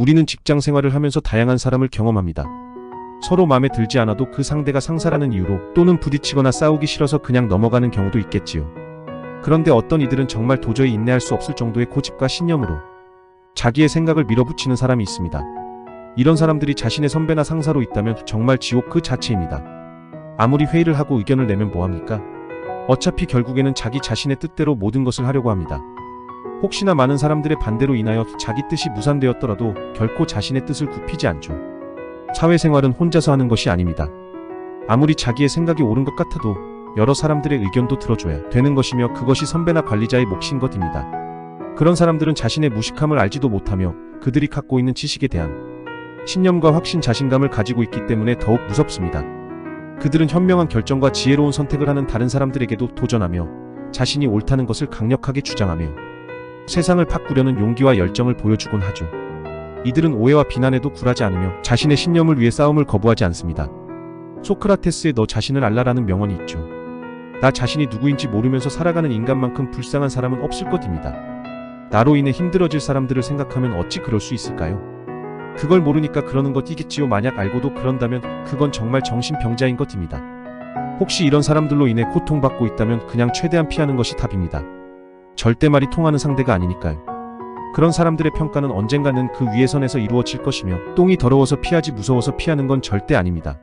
우리는 직장 생활을 하면서 다양한 사람을 경험합니다. 서로 마음에 들지 않아도 그 상대가 상사라는 이유로 또는 부딪히거나 싸우기 싫어서 그냥 넘어가는 경우도 있겠지요. 그런데 어떤 이들은 정말 도저히 인내할 수 없을 정도의 고집과 신념으로 자기의 생각을 밀어붙이는 사람이 있습니다. 이런 사람들이 자신의 선배나 상사로 있다면 정말 지옥 그 자체입니다. 아무리 회의를 하고 의견을 내면 뭐합니까? 어차피 결국에는 자기 자신의 뜻대로 모든 것을 하려고 합니다. 혹시나 많은 사람들의 반대로 인하여 자기 뜻이 무산되었더라도 결코 자신의 뜻을 굽히지 않죠. 사회생활은 혼자서 하는 것이 아닙니다. 아무리 자기의 생각이 옳은 것 같아도 여러 사람들의 의견도 들어줘야 되는 것이며 그것이 선배나 관리자의 몫인 것입니다. 그런 사람들은 자신의 무식함을 알지도 못하며 그들이 갖고 있는 지식에 대한 신념과 확신 자신감을 가지고 있기 때문에 더욱 무섭습니다. 그들은 현명한 결정과 지혜로운 선택을 하는 다른 사람들에게도 도전하며 자신이 옳다는 것을 강력하게 주장하며 세상을 바꾸려는 용기와 열정을 보여주곤 하죠. 이들은 오해와 비난에도 굴하지 않으며 자신의 신념을 위해 싸움을 거부하지 않습니다. 소크라테스의 너 자신을 알라라는 명언이 있죠. 나 자신이 누구인지 모르면서 살아가는 인간만큼 불쌍한 사람은 없을 것입니다. 나로 인해 힘들어질 사람들을 생각하면 어찌 그럴 수 있을까요? 그걸 모르니까 그러는 것이겠지요. 만약 알고도 그런다면 그건 정말 정신병자인 것입니다. 혹시 이런 사람들로 인해 고통받고 있다면 그냥 최대한 피하는 것이 답입니다. 절대 말이 통하는 상대가 아니니까요. 그런 사람들의 평가는 언젠가는 그 위에 선에서 이루어질 것이며 똥이 더러워서 피하지 무서워서 피하는 건 절대 아닙니다.